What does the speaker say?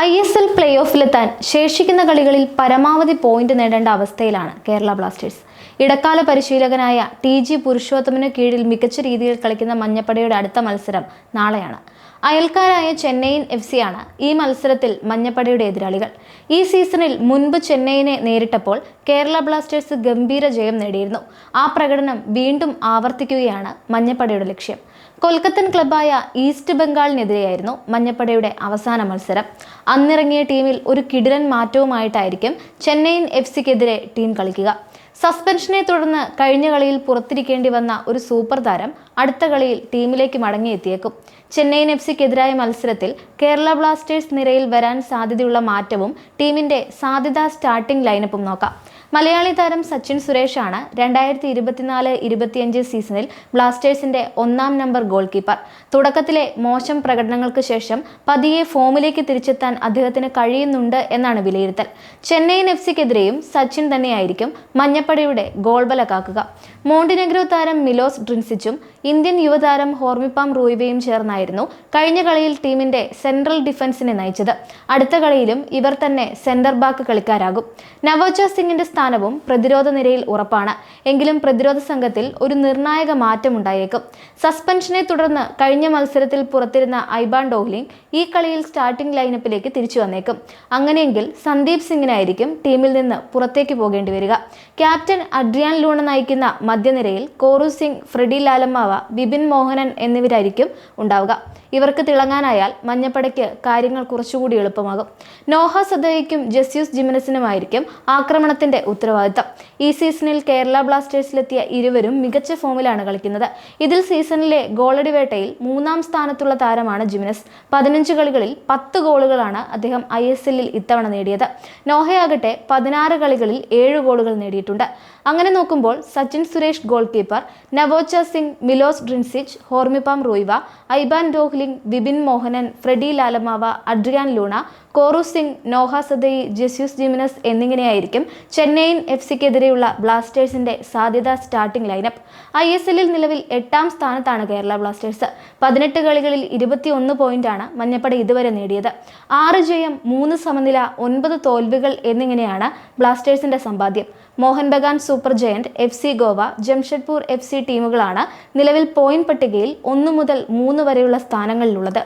I S L play ഓഫിലെത്താൻ ശേഷിക്കുന്ന കളികളിൽ പരമാവധി പോയിന്റ് നേടേണ്ട അവസ്ഥയിലാണ് കേരള ബ്ലാസ്റ്റേഴ്സ്. ഇടക്കാല പരിശീലകനായ ടി ജി പുരുഷോത്തമന് കീഴിൽ മികച്ച രീതിയിൽ കളിക്കുന്ന മഞ്ഞപ്പടയുടെ അടുത്ത മത്സരം നാളെയാണ്. അയൽക്കാരായ ചെന്നൈയിൻ എഫ് സിയാണ് ഈ മത്സരത്തിൽ മഞ്ഞപ്പടയുടെ എതിരാളികൾ. ഈ സീസണിൽ മുൻപ് ചെന്നൈയിനെ നേരിട്ടപ്പോൾ കേരള ബ്ലാസ്റ്റേഴ്സ് ഗംഭീര ജയം നേടിയിരുന്നു. ആ പ്രകടനം വീണ്ടും ആവർത്തിക്കുകയാണ് മഞ്ഞപ്പടയുടെ ലക്ഷ്യം. കൊൽക്കത്തൻ ക്ലബായ ഈസ്റ്റ് ബംഗാളിനെതിരെയായിരുന്നു മഞ്ഞപ്പടയുടെ അവസാന മത്സരം. അന്നിറങ്ങിയ ടീമിൽ ഒരു കിടിലൻ മാറ്റവുമായിട്ടായിരിക്കും ചെന്നൈയിൻ എഫ് സിക്കെതിരെ ടീം കളിക്കുക. സസ്പെൻഷനെ തുടർന്ന് കഴിഞ്ഞ കളിയിൽ പുറത്തിരിക്കേണ്ടി വന്ന ഒരു സൂപ്പർ താരം അടുത്ത കളിയിൽ ടീമിലേക്ക് മടങ്ങിയെത്തിയേക്കും. ചെന്നൈയിൻ എഫ് സിക്കെതിരായ മത്സരത്തിൽ കേരള ബ്ലാസ്റ്റേഴ്സ് നിരയിൽ വരാൻ സാധ്യതയുള്ള മാറ്റവും ടീമിന്റെ സാധ്യതാ സ്റ്റാർട്ടിംഗ് ലൈനപ്പും നോക്കാം. മലയാളി താരം സച്ചിൻ സുരേഷാണ് രണ്ടായിരത്തി ഇരുപത്തിനാല് ഇരുപത്തിയഞ്ച് സീസണിൽ ബ്ലാസ്റ്റേഴ്സിന്റെ ഒന്നാം നമ്പർ ഗോൾ കീപ്പർ തുടക്കത്തിലെ മോശം പ്രകടനങ്ങൾക്ക് ശേഷം പതിയെ ഫോമിലേക്ക് തിരിച്ചെത്താൻ അദ്ദേഹത്തിന് കഴിയുന്നുണ്ട് എന്നാണ് വിലയിരുത്തൽ. ചെന്നൈയിൻ എഫ് സിക്കെതിരെയും സച്ചിൻ തന്നെയായിരിക്കും മഞ്ഞപ്പടയുടെ ഗോൾ ബല കാക്കുക. മോണ്ടിനെഗ്രോ താരം മിലോസ് ഡ്രിൻസിച്ചും ഇന്ത്യൻ യുവതാരം ഹോർമിപ്പാം റോയിവയും ചേർന്നായിരുന്നു കഴിഞ്ഞ കളിയിൽ ടീമിന്റെ സെൻട്രൽ ഡിഫൻസിനെ നയിച്ചത്. അടുത്ത കളിയിലും ഇവർ തന്നെ സെന്റർ ബാക്ക് കളിക്കാരാകും. നവോജ സിംഗിന്റെ സ്ഥാനവും പ്രതിരോധ നിരയിൽ ഉറപ്പാണ്. എങ്കിലും പ്രതിരോധ സംഘത്തിൽ ഒരു നിർണായക മാറ്റമുണ്ടായേക്കും. സസ്പെൻഷനെ തുടർന്ന് കഴിഞ്ഞ മത്സരത്തിൽ പുറത്തിരുന്ന ഐബാൻ ഡോഹ്ലിംഗ് ഈ കളിയിൽ സ്റ്റാർട്ടിംഗ് ലൈനപ്പിലേക്ക് തിരിച്ചു വന്നേക്കും. അങ്ങനെയെങ്കിൽ സന്ദീപ് സിംഗിനായിരിക്കും ടീമിൽ നിന്ന് പുറത്തേക്ക് പോകേണ്ടി വരിക. ക്യാപ്റ്റൻ അഡ്രിയാൻ ലൂണ നയിക്കുന്ന മധ്യനിരയിൽ കോറു സിംഗ് ഫ്രെഡി ലാലമ്മാവ ബിപിൻ മോഹനൻ എന്നിവരായിരിക്കും ഉണ്ടാവുക. ഇവർക്ക് തിളങ്ങാനായാൽ മഞ്ഞപ്പടയ്ക്ക് കാര്യങ്ങൾ കുറച്ചുകൂടി എളുപ്പമാകും. നോഹ സദയ്ക്കും ജസ്യൂസ് ജിമിനസിനുമായിരിക്കും ആക്രമണത്തിന്റെ ഉത്തരവാദിത്തം. ഈ സീസണിൽ കേരള ബ്ലാസ്റ്റേഴ്സിലെത്തിയ ഇരുവരും മികച്ച ഫോമിലാണ് കളിക്കുന്നത്. ഇതിൽ സീസണിലെ ഗോളടി വേട്ടയിൽ മൂന്നാം സ്ഥാനത്തുള്ള താരമാണ് ജിമിനസ്. പതിനഞ്ച് കളികളിൽ പത്ത് ഗോളുകളാണ് അദ്ദേഹം ഐ എസ് എല്ലിൽ ഇത്തവണ നേടിയത്. നോഹയാകട്ടെ പതിനാറ് കളികളിൽ ഏഴ് ഗോളുകൾ നേടിയിട്ടുണ്ട്. അങ്ങനെ നോക്കുമ്പോൾ Sachin Suresh goal keeper Naocha Singh Milos Drincic Hormipam Ruivah Aiban Dohling Bipin Mohanan Freddy Lallawmawma Adrian Luna Koru Singh Noah Sadaoui Jesus Jimenez എന്നിങ്ങനെയായിരിക്കും Chennaiyin F സിക്കെതിരെയുള്ള ബ്ലാസ്റ്റേഴ്സിന്റെ സാധ്യത സ്റ്റാർട്ടിംഗ് ലൈനപ്പ് ഐ എസ് എല്ലിൽ നിലവിൽ എട്ടാം സ്ഥാനത്താണ് കേരള ബ്ലാസ്റ്റേഴ്സ്. പതിനെട്ട് കളികളിൽ ഇരുപത്തിയൊന്ന് പോയിന്റാണ് മഞ്ഞപ്പട ഇതുവരെ നേടിയത്. ആറ് ജയം മൂന്ന് സമനില ഒൻപത് തോൽവികൾ എന്നിങ്ങനെയാണ് ബ്ലാസ്റ്റേഴ്സിന്റെ സമ്പാദ്യം. Mohun Bagan super giant F C Goa Jamshedpur F C ടീമുകളാണ് നിലവിൽ പോയിന്റ് പട്ടികയിൽ ഒന്നു മുതൽ മൂന്ന് വരെയുള്ള സ്ഥാനങ്ങളിലുള്ളത്.